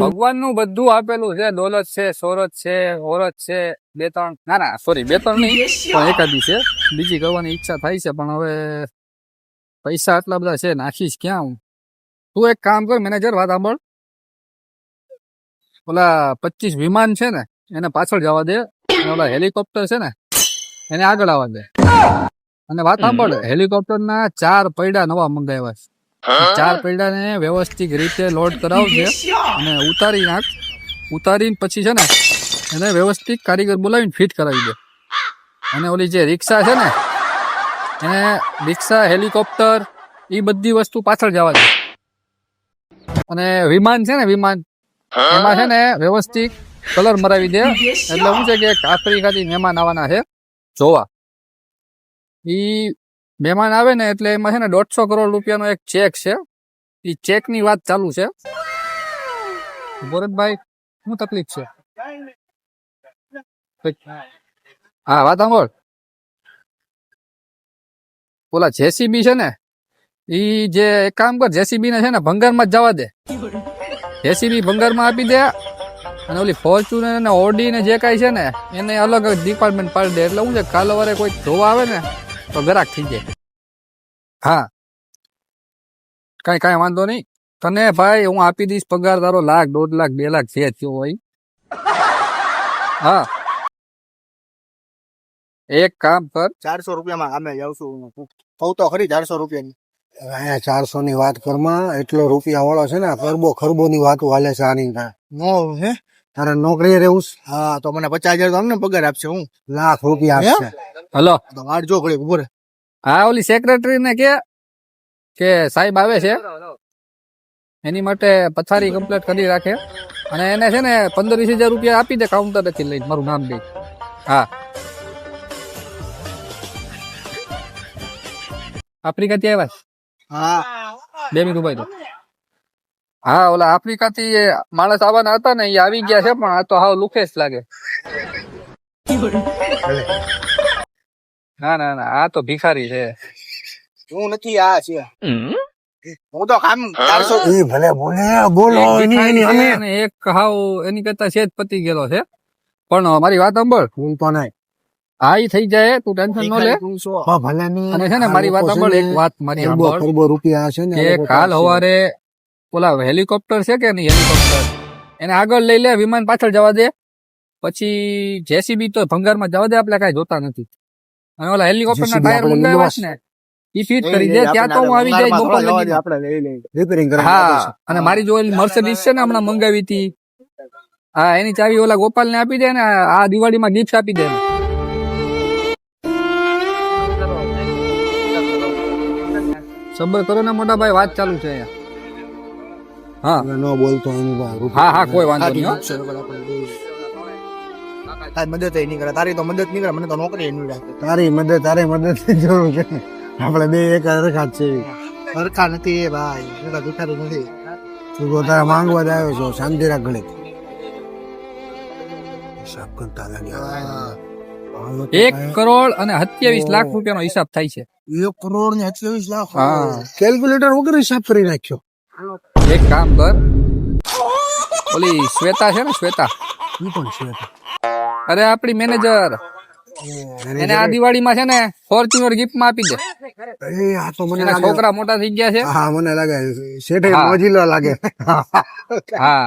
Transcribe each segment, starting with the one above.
ભગવાનનું બધું આપેલું છે. દોલત છે સોરત છે ઓરત છે, બે ત્રણ. ના ના સોરી બે ત્રણ નહીં, પણ એકાદી છે. બીજી કરવાની ઈચ્છા થાય છે, પણ હવે પૈસા આટલા બધા છે, નાખીશ ક્યાં હું? તું એક કામ કર, મેનેજર, વાત સાંભળ. ઓલા પચીસ વિમાન છે ને, એને પાછળ જવા દે. ઓલા હેલિકોપ્ટર છે ને, એને આગળ આવવા દે. અને વાત સાંભળ હેલિકોપ્ટર ના ચાર પૈડા નવા મંગાવ્યા છે. ચાર પૈડાને વ્યવસ્થિત રીતે લોડ કરાવજે અને ઉતારી નાખ. ઉતારીને પછી છે ને એને વ્યવસ્થિત કારીગર બોલાવીને ફિટ કરાવી દે. અને ઓલી જે રિક્ષા છે ને એને રિક્ષા હેલિકોપ્ટર એ બધી વસ્તુ પાછળ જવા દે. અને વિમાન છે ને વિમાન એમાં છે ને વ્યવસ્થિત કલર મરાવી દે. એટલે શું છે કે એક આફ્રિકાથી મહેમાન આવવાના છે. જોવા. ઈ મહેમાન આવે ને એટલે એમાં છે ને દોઢસો કરોડ રૂપિયાનો એક ચેક છે. ઈ ચેકની વાત ચાલુ છે. ભરતભાઈ શું તકલીફ છે? હા, વાત સાંભળ. ઓલા જેસીબી છે ને, ઈ જે એક કામ કર જેસીબી ને છે ને ભંગારમાં જ જવા દે. જેસીબી ભંગારમાં આપી દે અને ઓલી ફોર્ચ્યુનર અને ઓડી ને જે કાંઈ છે ને, એને અલગ અલગ ડિપાર્ટમેન્ટ પાડી દે. એટલે શું છે, કાલ કોઈ જોવા આવે ને તો ગરાક થઈ જાય. હા. કાંઈ કાંઈ વાંધો નહીં. તને ભાઈ હું આપી દઈશ પગાર તારો લાખ દોઢ લાખ બે લાખ છે થયો હોય. હા. એક કામ કર. ચારસો રૂપિયામાં અમે જાવશું કહું તો ખરી ચારસો રૂપિયાની. અહીંયા ચારસો ની વાત કરમાં એટલો રૂપિયા વાળો છે ને ખરબો ખરબો ની વાતો હાલે છે આની નો હે. તારે નોકરી રહેવું હા તો મને પચાસ હજાર તો અમને પગાર આપશે હું. લાખ રૂપિયા હે? આપશે. હલો. તો વાટ જો ઘડી ઊભો રે હા ઓલી સેક્રેટરી ને કે કે સાહેબ આવે છે. એની માટે પથારી કમ્પ્લીટ કરી રાખે. અને એને છે ને પંદર વીસ હજાર રૂપિયા આપી દે કાઉન્ટરથી લઈને. મારું નામ દે હા. આફ્રિકા થી આવ્યા હા. બે મિનિટ ઊભા. હા ઓલા આફ્રિકા થી માણસ આવવાના હતા ને એ આવી ગયા છે પણ આ તો હાવ લુખેશ લાગે. ના ના ના આ તો ભિખારી છે. હું નથી આ છે. હું તો કામ ચારસો એ ભલે બોલે બોલો એની એની અમે એક હાવ એની કરતા છે જ પતી ગયેલો છે. પણ મારી વાત સાંભળ. હું તો નહીં. હા એ થઈ જાય તું ટેન્શન ન લે. હા ભલે નહીં અને છે ને મારી વાત સાંભળ એક વાત મારી સાંભળ. રૂપિયા છે ને કાલ હવારે સવારે ઓલા હેલિકોપ્ટર છે કે નહીં હેલિકોપ્ટર? એને આગળ લઈ લે વિમાન પાછળ જવા દે. પછી જેસીબી તો ભંગારમાં જવા દે આપણે કાંઈ જોતા નથી. અને ઓલા હેલિકોપ્ટર ના ટાયર મંગાવ્યા છે ને. ઈ ફિટ કરી દે ત્યાં તો હું આવી જાય બપોર લગી આપણે લઈ લઈ રિપેરિંગ કરવા હા અને મારી જો મર્સિડીઝ છે ને હમણાં મંગાવી હતી. હા એની ચાવી ઓલા ગોપાલ ને આપી દે ને આ દિવાળીમાં ગિફ્ટ આપી દે. સબર કરો ને મોટા ભાઈ વાત ચાલુ છે અહીંયા. હા. ન બોલતો એનું હા હા કોઈ વાંધો નહીં હો. તારી મદદ નહીં કરે. તારી તો મદદ નહીં કરે મને તો નોકરી નહીં રાખે. તારી મદદ તારી મદદ જરૂર છે. આપણે બે એક હરખા છે. હરખા નથી એ ભાઈ. એટલા દુખારું નથી. તું તો તારા માંગવા જ આવ્યો છો શાંતિ રાખ હિસાબ કરતા એક કરોડ અને સત્યાવીસ લાખ રૂપિયાનો હિસાબ થાય છે. એક કરોડ ને સત્યાવીસ લાખ હા. કેલ્ક્યુલેટર વગર હિસાબ કરી નાખ્યો. એક કામ કર. ઓલી શ્વેતા છે ને શ્વેતા. ઈ પણ છે અરે આપણી મેનેજર. એને આ દિવાળી માં છે ને ફોર્ચ્યુનર ગિફ્ટમાં આપી દે. એ આ તો મને છોકરા મોટા થઈ ગયા છે. હા મને લાગે શેઠે મોજીલો લાગે. હા.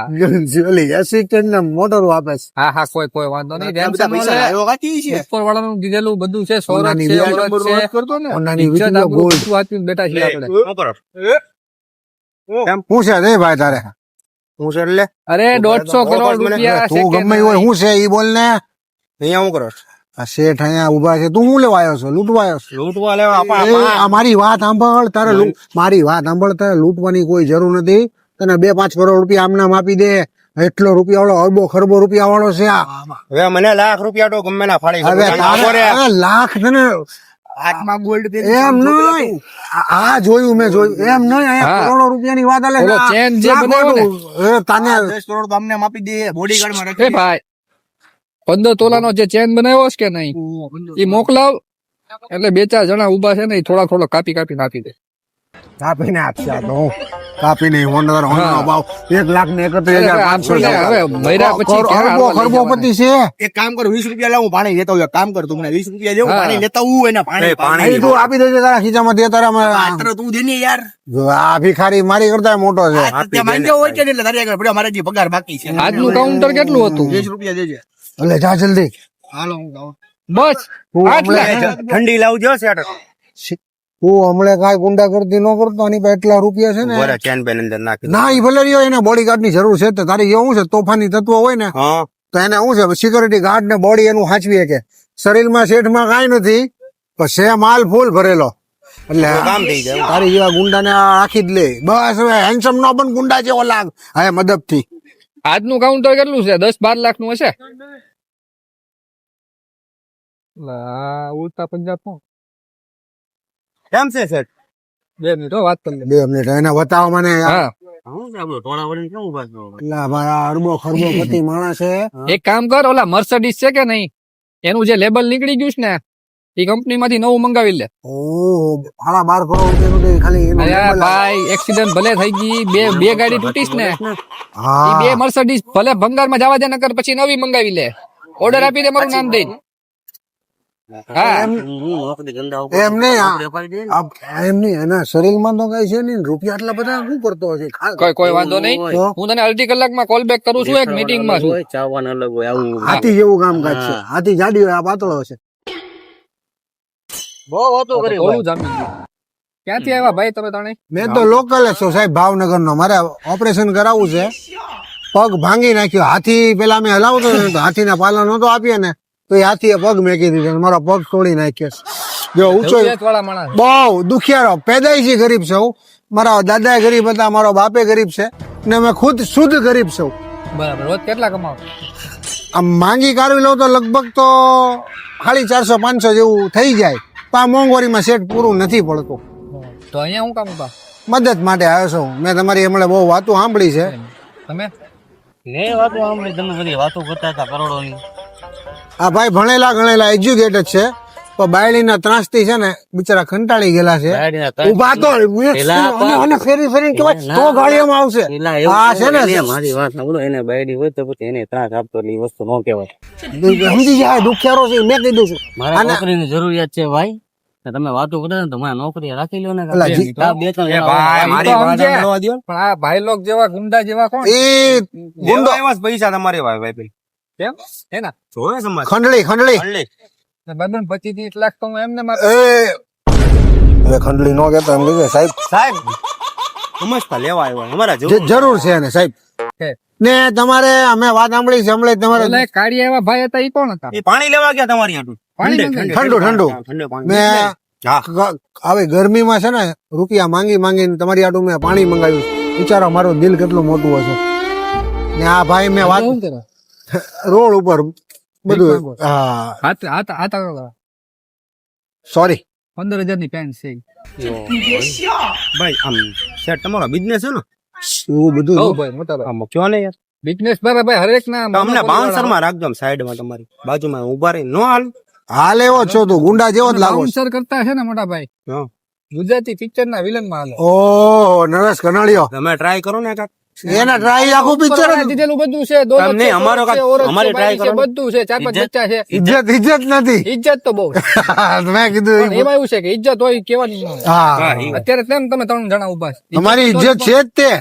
ઓલી એસિસ્ટન્ટ ને મોટરો આપે છે. હા હા કોઈ કોઈ વાંધો નહીં. આ બધા પૈસા લે લાવ્યો છે. ઉપર વાળાનું દીધેલું બધું છે સોરઠ છે વ્યાજ છે. કરતો ને ઓનાની ઇજ્જત વીડિયો આબરૂ ગોલ્ડ બધું વાંચીને બેઠા આપણે. એમ પૂછે રે ભાઈ તારે? હું છે એટલે અરે દોઢસો કરોડ રૂપિયા તું છે ગમે હોય? શું છે ઈ બોલ ને અહીંયા હું કરો આ શેઠ અહીંયા ઊભા છે. તું હું લેવા આવ્યો છો? લૂંટવા આવ્યો છો? લૂંટવા લેવા મારી વાત સાંભળ. તારે મારી વાત સાંભળ. તારે લૂંટવાની કોઈ જરૂર નથી. તને બે પાંચ કરોડ રૂપિયા આમનામ આપી દે. એટલો રૂપિયા વાળો અરબો ખરબો રૂપિયા વાળો છે આ. હવે મને લાખ રૂપિયા તો ગમે ના ફાડી હવે આ લાખ તને હાથમાં ગોલ્ડ એમ નહીં. આ- જોયું મેં જોયું. એમ નહીં. અહીંયા. કરોડો રૂપિયાની વાત આલે ચેન જે બનાવ્યો એ તને દસ કરોડ તો અમને આપી દે. બોડીગાર્ડમાં એ રાખી ભાઈ. પંદર તોલાનો જે ચેન બનાવ્યો છે કે નહીં એ મોકલાવ. એટલે બે ચાર જણા ઊભા છે ને એ થોડા થોડા કાપી કાપી નાખી દે. કાપીને આપશે આ તો હું. કાપીને હોનર હોનર ભાવ એક લાખ ને એકત્રીસ અરે હજાર પાંચસો. હવે મર્યા પછી ખર- ક્યાં ખરબો હાલવા લઈ ખરબો જવાના? પતિ છે. એક કામ કર વીસ રૂપિયા લાવું પાણી લેતા હોય કામ કર તું મને વીસ રૂપિયા દેવું પાણી લેતા હું એને પાણી પાણી તું આપી દેજે તારા ખીચામાં દે તારા માં- આટલો તું દે યાર. આ ભિખારી મારી કરતા મોટો છે. માંગ્યો હોય કે એટલે તારી આગળ પડ્યો મારે જે પગાર બાકી છે. આજનું કાઉન્ટર કેટલું હતું? વીસ રૂપિયા દેજે. એટલે જા જલ્દી. હાલો હું જાઉં. બસ. ઠંડી લાવજો સેટર તું હમણાં કાંઈ ગુંડા કરતી ન કરતો આની પાસે એટલા રૂપિયા છે ને? બરા ચેન બેન અંદર નાખી ના ઈ ભલે રહ્યો એને બોડીગાર્ડની જરૂર છે તો તારી શું છે તોફાની તત્વ હોય ને તો એને શું છે સિક્યોરિટી ગાર્ડ ને બોડી એનું હાચવી કે? શરીરમાં શેઠમાં કાંઈ નથી પણ છે માલ ફૂલ ભરેલો. એટલે કામ થઈ જાય. તારી જેવા ગુંડા ને રાખી જ લે. બસ હવે હેન્ડસમ નો પણ ગુંડા જેવો લાગ. હવે મદદથી આજનું કાઉન્ટર કેટલું છે? દસ બાર લાખનું હશે ઉડતા પંજાબ કેમ છે સર બે મિનિટ હો, વાત કરી બે મિનિટ એને બતાવો મને એક કામ કર ઓલા મર્સડીસ છે કે નહીં? એનું જે લેબલ નીકળી ગયું છે ને એ કંપની માંથી નવું મંગાવી લે. બાર ખાલી. ભાઈ એક્સિડન્ટ ભલે થઈ ગઈ બે બે ગાડી તૂટીશ ને. બે મર્સડીસ ભલે ભંગારમાં જવા દે નકર પછી નવી મંગાવી લે. ઓર્ડર આપી દે મારું નામ દઈને. હા. એમ નોકરી ધંધા ઉપર એમ નહીં આ- નોકરી અપાવી દે ને. આ- એમ નહીં એના શરીરમાં તો કઈ છે નહીં રૂપિયા આટલા બધા શું કરતો કોઈ કોઈ વાંધો નહીં. હું તને અડધી કલાકમાં કોલ બેક કરું છું એક મીટિંગમાં છું. હોય, ચાવવાનું અલગ હોય આવું હાથી જેવું કામકાજ છે. હાથી જાડી હોય આ પાતળો હશે. બહુ કરી થોડું જામી ગયું ક્યાંથી આવ્યા ભાઈ તમે તણે મેં તો લોકલ જ છું સાહેબ ભાવનગર નો મારે ઓપરેશન કરાવવું છે. પગ ભાંગી નાખ્યો. હાથી પેલા મેં હલાવતો ને તો હાથીને પાલન નહોતો આપીએ ને તો એ હાથીએ પગ મેકી દીધો મારો પગ તોડી નાખ્યો જો ઊંચો વાળા માણસ. બહુ દુખિયારો. પેદાઈશી ગરીબ છું. મારા દાદા ગરીબ હતા મારો બાપે ગરીબ છે. ને મેં ખુદ શુદ્ધ ગરીબ છું. બરાબર. રોજ કેટલા કમાવો? આમ માંગી કાઢવી લઉં તો લગભગ તો સાડી ચારસો પાંચસો જેવું થઈ જાય. આ મોંઘવારીમાં સેટ પૂરું નથી પડતું. તો અહીંયા હું કામ ઊભા મદદ માટે આવ્યો છું. મેં તમારી હમણાં બહુ વાતો સાંભળી છે. તમે? ને વાતો સાંભળી તમે બધી વાતો કરતા હતા કરોડોની. આ ભાઈ ભણેલા ગણેલા એજ્યુકેટેડ છે. પણ બાયડીના ત્રાસથી છે ને બિચારા કંટાળી ગયેલા છે. ઊભા તો અને- ફેરી ફેરીને કહેવાય તો ગાડીઓમાં આવશે. આ છે ને મારી વાત સાંભળો એને બાયડી હોય તો પછી એને ત્રાસ આપતો એટલે વસ્તુ ન કહેવાય. સમજી જાય દુખિયારો છે મેં કીધું છું. મારે નોકરીની જરૂરિયાત છે ભાઈ. તમે વાતો કરો ને તમારે નોકરી રાખી લો ને બે ત્રણ ભાઈ, હોય. મારી વાત સાંભળવા પણ આ ભાઈ લોક જેવા ગુંડા જેવા કોણ? એ ગુંડો. પૈસા તમારે ભાઈ ભાઈ કેમ? એના. જોવે સમાજ. ખંડળી. ખંડળી. બંધન પચીસ ત્રીસ લાખ તો હું એમને મારે હવે ખંડળી નો કહેતો એમ કીધું સાહેબ. સાહેબ સમજતા લેવા આવ્યો અમારા જે જરૂર છે ને સાહેબ. ને તમારે અમે વાત સાંભળી છે હમણાં તમારે ઓલા એક એવા ભાઈ હતા એ કોણ હતા? એ પાણી લેવા ગયા તમારી હાટુ પાણી ઠંડુ ઠંડુ. ઠંડુ પાણી. મેં. હવે ગરમીમાં છે ને રૂપિયા માંગી માંગીને તમારી આટું મેં પાણી મંગાવ્યું વિચારો મારું દિલ કેટલું મોટું હશે. ને આ ભાઈ મેં વાત રોડ ઉપર બધું હા. હાથ હાથ હાથ આગળ. સોરી પંદર હજારની પેન્ટ છે ભાઈ આમ શેઠ તમારો બિઝનેસ છે ને? શું બધું? ભાઈ મોટા ભાઈ આમ કયો ને યાર? બિઝનેસ બરાબર ભાઈ હરેક ના તો અમને બાઉન્સરમાં રાખજો સાઈડમાં તમારી. બાજુમાં ઊભા રહી નો હાલ. હાલ એવો જ છો તો ગુંડા જેવો જ લાગો. બાઉન્સર કરતા છે ને મોટા ભાઈ? હા. ગુજરાતી પિક્ચર ના વિલનમાં હાલે. નરેશ કનાળિયો તમે ટ્રાય કરો ને કાક એના ટ્રાય આખું પિક્ચર દીધેલું બધું છે તમને અમારો અમારે ટ્રાય કરો બધું છે ચાર પાંચ બચ્ચા છે. ઇજ્જત ઇજ્જત નથી. ઇજ્જત તો બહુ મેં કીધું એમાં એવું છે કે ઇજ્જત હોય કેવાની હા. અત્યારે તેમ તમે ત્રણ જણા ઊભા છે. તમારી ઇજ્જત છે જ તે.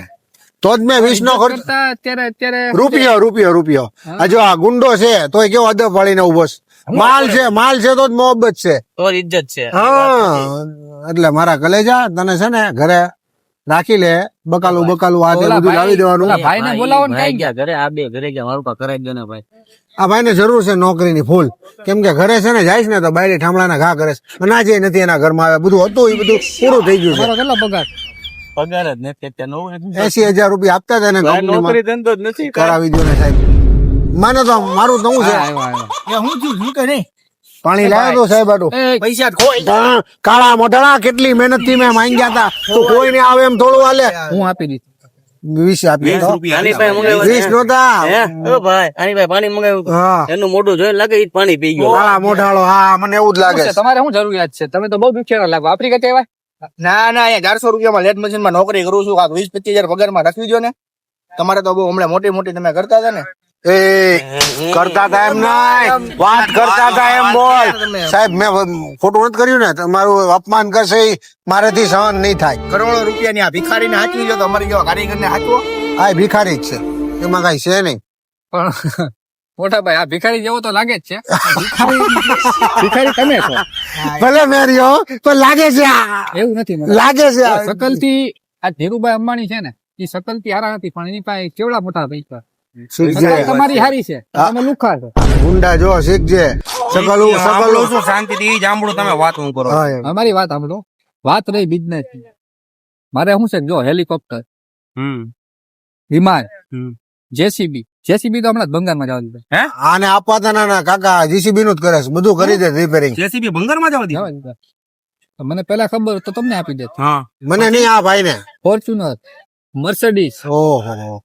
તો જ મેં વીસ નો ખર્ચ અત્યારે અત્યારે રૂપિયો રૂપિયો રૂપિયો. આ જો આ ગુંડો છે તોય કેવો અદબ વાળીને ઊભો છે. માલ છે માલ છે તો જ મોહબ્બત છે. તો ઇજ્જત છે. હા એટલે મારા કલેજા તને છે ને ઘરે રાખી લે બકાલું બકાલું આ બધું લાવી દેવાનું. ભાઈ ને બોલાવો ને કઈ? ગયા ઘરે આ બે ઘરે ગયા મારું કરાવી દો ને ભાઈ. આ ભાઈને જરૂર છે નોકરીની ફૂલ. કેમ કે ઘરે છે ને જાય છે ને તો બાયડી ઠામડાના ઘા કરે છે. અનાજ ય નથી એના ઘરમાં આવે. બધું હતું એ બધું પૂરું થઈ ગયું છે. કેટલો પગાર? પગાર જ નથી એસી હજાર રૂપિયા આપતા હતા ને નોકરી ધંધો જ નથી કરાવી દો ને સાહેબ. મને તો મારું તો છે. હું છું શું કે નહીં? પાણી લાવ્યો તો સાહેબ આટું પૈસા કોઈ કાળા મોઢાળા કેટલી મહેનતથી મેં માંગ્યા હતા તો કોઈ ને આવે એમ થોડું હાલે. હું આપી દીધું વીસ આપી વીસ ભાઈ આની પાણી મંગાવ્યું. એનું મોઢું જોઈને લાગે પાણી પી ગયું. કાળા મોઢાળો હા મને એવું જ લાગે છે? તમારે શું જરૂરિયાત છે? તમે તો બહુ દુખિયાના લાગો. આફ્રિકા કહેવાય? ના ના અહીંયા ચારસો રૂપિયામાં લેટ મશીનમાં નોકરી કરું છું. કાંક વીસ પચીસ હજાર પગારમાં રાખવી જો ને તમારે તો બહુ હમણાં મોટી મોટી તમે કરતા હતા ને. એ કરતા હતા એમ નહીં વાત કરતા હતા એમ બોલ. સાહેબ મેં ખોટું નથી કર્યું ને? તમારું અપમાન કરશે ઈ. મારાથી સહન નહીં થાય. કરોડો રૂપિયાની આ ભિખારીને હાચવી જો તો અમારી જેવા કારીગરને હાચવો? આ ભિખારી જ છે. એમાં કઈ છે નહીં. પણ મોટા ભાઈ આ ભિખારી જેવો તો લાગે જ છે. ભિખારી ભિખારી તમે છો. ભલે મેરીઓ પણ લાગે છે આ. એવું નથી લાગે છે આ. શકલથી આ ધીરુભાઈ અંબાણી છે ને એ સકલથી આરા નથી પણ એની પાસે કેવડા મોટા પૈસા? શીખજે. તમારી હારી છે. તમે લુખા છો. ગુંડા જો શીખજે. સકલું સકલું. શાંતિથી જાંબળું તમે વાત હું કરો અમારી વાત સાંભળો. વાત રહી બિઝનેસ મારે શું છે જો હેલિકોપ્ટર વિમાન જેસીબી જેસીબી તો હમણાં જ બંગાળમાં જવા દીધા. આને આપવા તા ના કાકા જેસીબી નું જ કરે છે. બધું કરી દે રિપેરિંગ જેસીબી બંગાળમાં જવા જવા દીધા. મને પેલા ખબર તો તમને આપી દે મને નહીં આ ભાઈ ને ફોર્ચ્યુનર મર્સિડીઝ ઓહો.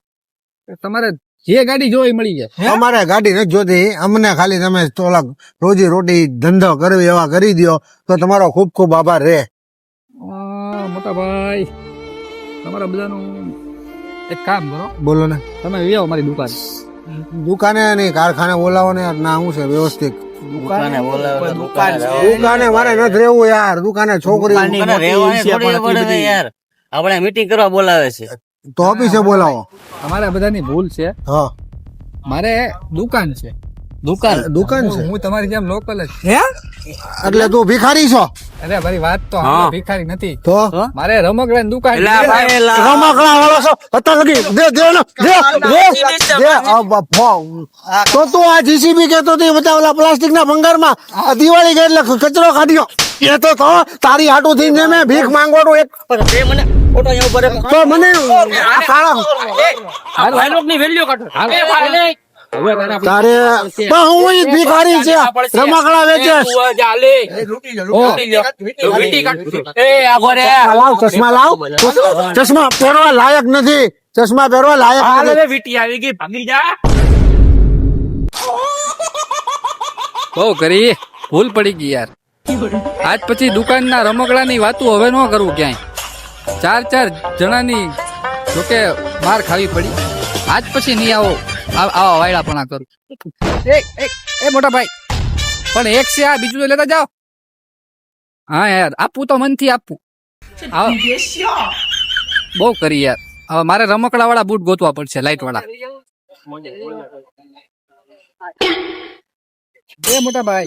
તમારે જે ગાડી જોઈ મળી જાય. અમારે ગાડી નથી જોતી. અમને ખાલી તમે થોડા રોજી રોટી ધંધો કરવી એવા કરી દ્યો તો તમારો ખૂબ ખૂબ આભાર રે. મોટા ભાઈ. તમારા બધાનું એક કામ કરો. બોલો ને. તમે વ્યાવો મારી દુકાન. દુકાને નહીં કારખાને બોલાવો ને ના હું છે વ્યવસ્થિત. દુકાને બોલાવે મારે નથી રહેવું યાર. દુકાને છોકરી આપણે મીટિંગ કરવા બોલાવે છે. તો ઓફિસે બોલાવો. તમારા બધાની ભૂલ છે. હા. મારે દુકાન છે. દુકાન? દુકાન છે. હું તમારી જેમ લોકલ જ હે? એટલે તું ભિખારી છો? અરે મારી વાત તો હા. ભિખારી નથી. તો? મારે રમકડાની દુકાન છે. રમકડા વાળો છો? અત્યાર લગી દે દે ને દે દે. તો તું આ જીસીબી કેતો હતી બધા ઓલા પ્લાસ્ટિક ના ભંગારમાં આ દિવાળી ગઈ એટલે કચરો કાઢ્યો. એ તો તો તારી હાટુ થઈને મેં ભીખ માંગવાનું એક તે મને ફોટો અહીંયા ઊભો રહે. તો મને આ કાળા લોકની વેલ્યુ કાઢો. એ ભાઈ, હવે તારે હું ઈ ભિખારી છે. રમકડા વેચે. લાવ ચશ્મા લાવ. ચશ્મા પહેરવા લાયક નથી. ચશ્મા પહેરવા લાયક વીટી આવી ગઈ. ભાગી જા. બહુ કરી. ભૂલ પડી ગઈ યાર. આજ પછી દુકાનના રમકડાની વાતું હવે ન કરવું ક્યાંય. ચાર ચાર જણાની જોકે માર ખાવી પડી. આજ પછી નહીં આવો. આવા વાયડાપણા પણ એ મોટા ભાઈ. પણ એક છે આ બીજું તો લેતા જાઓ. હા યાર આપવું તો મનથી આપવું બહુ કરી યાર. હવે મારે રમકડા વાળા બૂટ ગોતવા પડશે લાઈટ વાળા એ મોટા ભાઈ.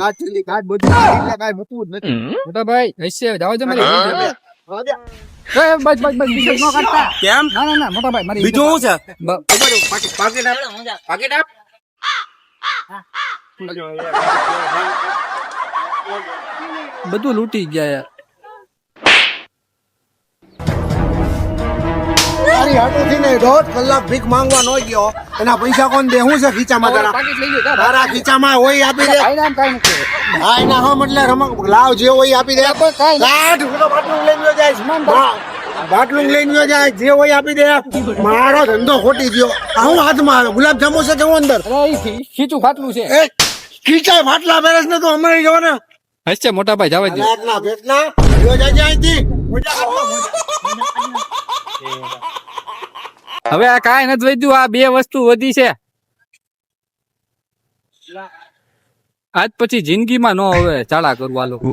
મોટા ભાઈ હશે. જાવ જો મારી એ, બસ બસ બસ બીજું ન કાઢતા કેમ? ના ના ના મોટા ભાઈ મારી બીજું શું છે? પાકેટ આપ પાકેટ આપ બધું લૂટી ગયા યાર. તારી હાટુથી ને દોઢ કલાક ભીખ માંગવા નો ગયો. એના પૈસા કોણ દે? હું છે ખીચામાં તારા? પાકીટ લઈ ગયો તારા ખીચામાં હોય આપી દે. હા એના હમ એટલે રમક લાવ જે હોય આપી દે. બાટલું લઈને જાય બાટલું લઈને ગયો જાય જે હોય આપી દે. મારો ધંધો ખોટી ગયો. આ હું હાથમાં આવે ગુલાબ જાંબુ છે કે હું અંદર? અરે ઈ ખી- ખીચું ફાટલું છે. ખીચાય ફાટલા બેરસ ને તો અમારે જવા ને હશે મોટા ભાઈ જવા દે. ના ભેટના જો જાય અહીંથી. મજા કરતો, મજા. હવે આ કાંઈ નથી વધ્યું, આ બે વસ્તુ વધી છે. આજ પછી જિંદગીમાં ન હવે ચાળા કરવા લોકો